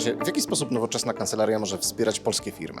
w jaki sposób nowoczesna kancelaria może wspierać polskie firmy?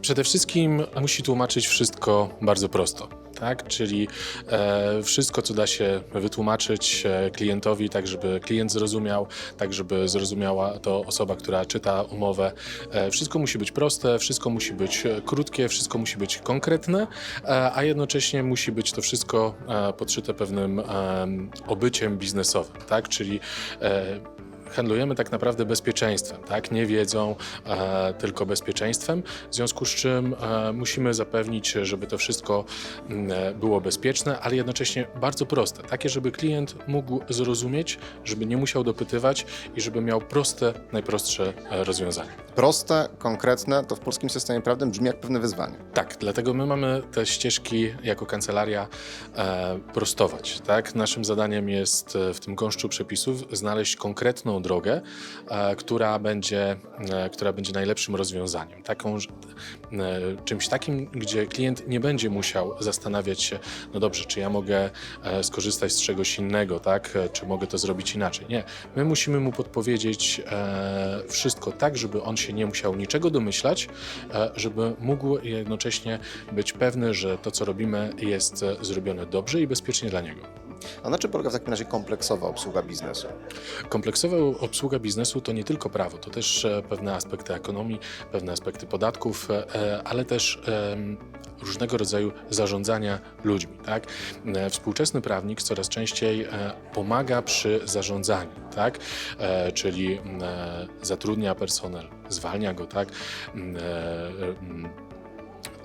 Przede wszystkim musi tłumaczyć wszystko bardzo prosto. Tak? Czyli e, wszystko, co da się wytłumaczyć e, klientowi, tak żeby klient zrozumiał, tak żeby zrozumiała to osoba, która czyta umowę. E, wszystko musi być proste, wszystko musi być e, krótkie, wszystko musi być konkretne, e, a jednocześnie musi być to wszystko e, podszyte pewnym em, obyciem biznesowym. Tak? Czyli e, handlujemy tak naprawdę bezpieczeństwem, tak? nie wiedzą, e, tylko bezpieczeństwem, w związku z czym e, musimy zapewnić, żeby to wszystko mm, e, było bezpieczne, ale jednocześnie bardzo proste, takie, żeby klient mógł zrozumieć, żeby nie musiał dopytywać i żeby miał proste, najprostsze e, rozwiązanie. Proste, konkretne, to w polskim systemie prawnym brzmi jak pewne wyzwanie. Tak, dlatego my mamy te ścieżki jako kancelaria e, prostować. Tak? Naszym zadaniem jest e, w tym gąszczu przepisów znaleźć konkretną drogę, e, która, będzie, e, która będzie najlepszym rozwiązaniem. Taką, e, czymś takim, gdzie klient nie będzie musiał zastanawiać się, no dobrze, czy ja mogę skorzystać z czegoś innego, tak? Czy mogę to zrobić inaczej. Nie, my musimy mu podpowiedzieć wszystko tak, żeby on się nie musiał niczego domyślać, żeby mógł jednocześnie być pewny, że to, co robimy, jest zrobione dobrze i bezpiecznie dla niego. A na czym polega w takim razie kompleksowa obsługa biznesu? Kompleksowa obsługa biznesu to nie tylko prawo, to też e, pewne aspekty ekonomii, pewne aspekty podatków, e, ale też różnego rodzaju zarządzania ludźmi. Tak? E, Współczesny prawnik coraz częściej e, pomaga przy zarządzaniu, tak? E, czyli e, zatrudnia personel, zwalnia go, tak?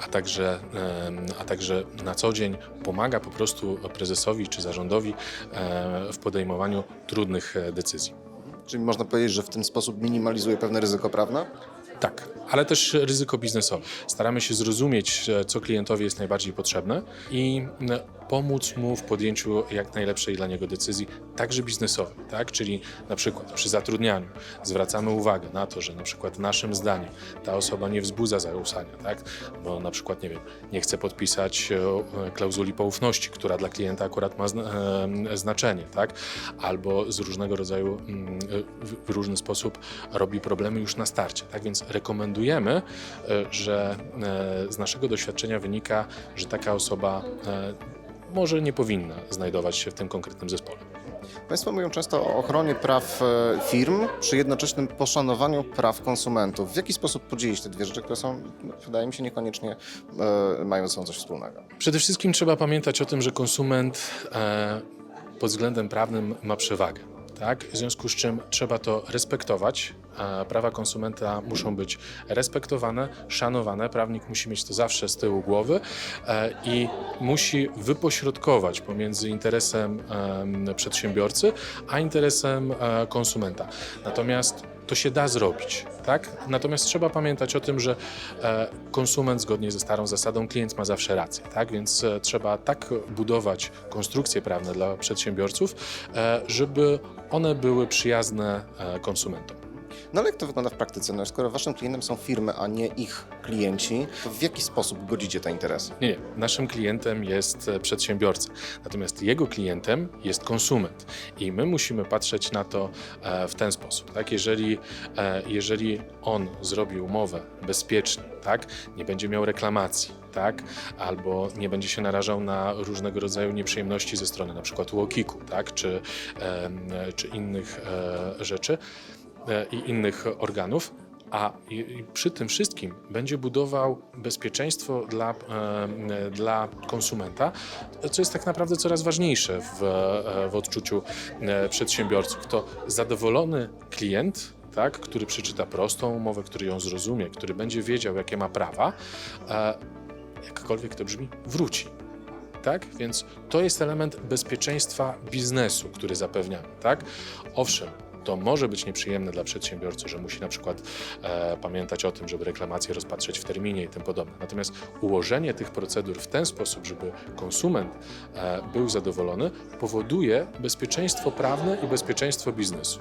A także, a także na co dzień pomaga po prostu prezesowi czy zarządowi e, w podejmowaniu trudnych e, decyzji. Czyli można powiedzieć, że w ten sposób minimalizuje pewne ryzyko prawne? Tak, ale też ryzyko biznesowe. Staramy się zrozumieć, co klientowi jest najbardziej potrzebne i pomóc mu w podjęciu jak najlepszej dla niego decyzji, także biznesowej, tak? Czyli na przykład przy zatrudnianiu zwracamy uwagę na to, że na przykład naszym zdaniem ta osoba nie wzbudza zaufania, tak? Bo na przykład, nie wiem, nie chce podpisać e, klauzuli poufności, która dla klienta akurat ma e, znaczenie, tak? Albo z różnego rodzaju, w różny sposób robi problemy już na starcie, tak? Więc rekomendujemy, e, że e, z naszego doświadczenia wynika, że taka osoba e, może nie powinna znajdować się w tym konkretnym zespole. Państwo mówią często o ochronie praw firm przy jednoczesnym poszanowaniu praw konsumentów. W jaki sposób podzielić te dwie rzeczy, które są, wydaje mi się, niekoniecznie mają ze sobą coś wspólnego? Przede wszystkim trzeba pamiętać o tym, że konsument pod względem prawnym ma przewagę. Tak? W związku z czym trzeba to respektować. Prawa konsumenta muszą być respektowane, szanowane. Prawnik musi mieć to zawsze z tyłu głowy e, i musi wypośrodkować pomiędzy interesem em, przedsiębiorcy a interesem e, konsumenta. Natomiast to się da zrobić, tak? Natomiast trzeba pamiętać o tym, że e, konsument zgodnie ze starą zasadą klient ma zawsze rację, tak? Więc e, trzeba tak budować konstrukcje prawne dla przedsiębiorców, e, żeby one były przyjazne konsumentom. No ale jak to wygląda w praktyce? No, skoro waszym klientem są firmy, a nie ich klienci, to w jaki sposób godzicie te interesy? Nie, nie. Naszym klientem jest e, przedsiębiorca, natomiast jego klientem jest konsument i my musimy patrzeć na to e, w ten sposób. Tak? Jeżeli, e, jeżeli on zrobi umowę bezpiecznie, tak? nie będzie miał reklamacji, tak? albo nie będzie się narażał na różnego rodzaju nieprzyjemności ze strony na przykład UOKiK-u, tak? czy, em, czy innych e, rzeczy e, i innych organów, a przy tym wszystkim będzie budował bezpieczeństwo dla, e, dla konsumenta, co jest tak naprawdę coraz ważniejsze w, e, w odczuciu e, przedsiębiorców. To zadowolony klient, tak, który przeczyta prostą umowę, który ją zrozumie, który będzie wiedział, jakie ma prawa, e, jakkolwiek to brzmi, wróci. Tak? Więc to jest element bezpieczeństwa biznesu, który zapewniamy. Tak? Owszem, to może być nieprzyjemne dla przedsiębiorcy, że musi na przykład e, pamiętać o tym, żeby reklamację rozpatrzeć w terminie i tym podobne. Natomiast ułożenie tych procedur w ten sposób, żeby konsument e, był zadowolony, powoduje bezpieczeństwo prawne i bezpieczeństwo biznesu.